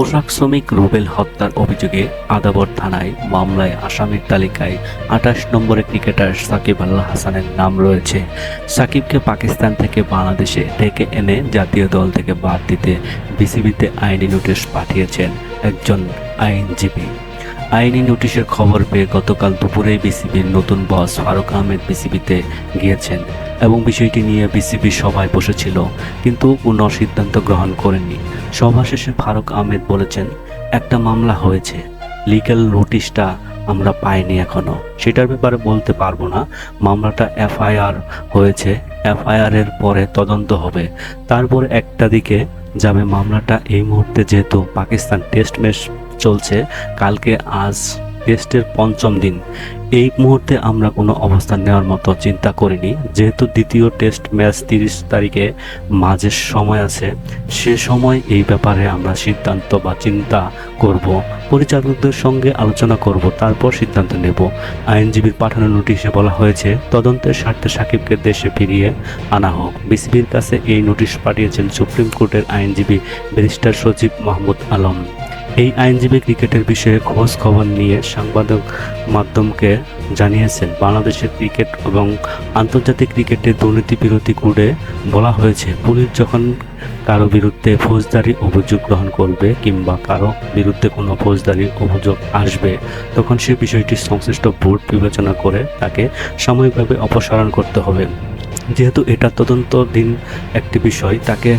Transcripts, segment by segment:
পোশাক শ্রমিক রুবেল হত্যার অভিযোগে আদাবর থানায় মামলায় আসামির তালিকায় আঠাশ নম্বরে ক্রিকেটার সাকিব আল্লাহ হাসানের নাম রয়েছে। সাকিবকে পাকিস্তান থেকে বাংলাদেশে ডেকে এনে জাতীয় দল থেকে বাদ দিতে বিসিবিতে আইনি নোটিশ পাঠিয়েছেন একজন আইনজীবী। আইনি নোটিশের খবর পেয়ে গতকাল দুপুরে বিসিবির নতুন বস ফারুক আহমেদ বিসিবিতে গিয়েছেন এবং বিষয়টি নিয়ে বিসিবি সভায় বসেছিল, কিন্তু কোনো সিদ্ধান্ত গ্রহণ করেননি। সভা শেষে ফারুক আহমেদ বলেছেন, একটা মামলা হয়েছে। লিগ্যাল নোটিশটা আমরা পাইনি এখনও। সেটার ব্যাপারে বলতে পারব না। মামলাটা এফআইআর হয়েছে। এফআইআর এর পরে তদন্ত হবে। তারপর একটা দিকে যাবে মামলাটা। এই মুহূর্তে যেহেতু পাকিস্তান টেস্ট ম্যাচ চলছে, কালকে আজ টেস্টের পঞ্চম দিন। এই মুহূর্তে আমরা কোনো অবস্থান নেওয়ার মতো চিন্তা করিনি। যেহেতু দ্বিতীয় টেস্ট ম্যাচ তিরিশ তারিখে মাঝের সময় আছে, সে সময় এই ব্যাপারে আমরা সিদ্ধান্ত বা চিন্তা করব, পরিচালকদের সঙ্গে আলোচনা করব, তারপর সিদ্ধান্ত নেব। আইনজীবীর পাঠানো নোটিশে বলা হয়েছে, তদন্তের স্বার্থে সাকিবকে দেশে ফিরিয়ে আনা হোক। বিসিবির কাছে এই নোটিশ পাঠিয়েছেন সুপ্রিম কোর্টের আইনজীবী ব্যারিস্টার সচিব মাহমুদ আলম। এই আইনজীবী ক্রিকেটের বিষয়ে খোঁজ খবর নিয়ে সাংবাদিক মাধ্যমকে জানিয়েছেন, বাংলাদেশের ক্রিকেট এবং আন্তর্জাতিক ক্রিকেটের দুর্নীতি বিরোধী কোডে বলা হয়েছে, পুলিশ যখন কারও বিরুদ্ধে ফৌজদারি অভিযোগ গ্রহণ করবে কিংবা কারও বিরুদ্ধে কোনো ফৌজদারি অভিযোগ আসবে, তখন সে বিষয়টি সংশ্লিষ্ট বোর্ড বিবেচনা করে তাকে সাময়িকভাবে অপসারণ করতে হবে। যেহেতু এটা তদন্তধীন একটি বিষয়, তাকে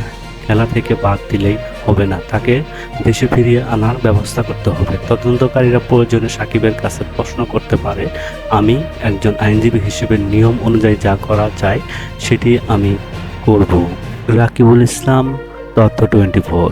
খেলা থেকে বাদ দিলেই হবে না। তাকে দেশে ফিরিয়ে আনার ব্যবস্থা করতে হবে। তদন্তকারীরা প্রয়োজনে সাকিবের কাছে প্রশ্ন করতে পারে, আমি একজন আইনজীবী হিসেবে নিয়ম অনুযায়ী যা করা যায় সেটি আমি করব। রাকিবুল ইসলাম, তথ্য টোয়েন্টি ফোর।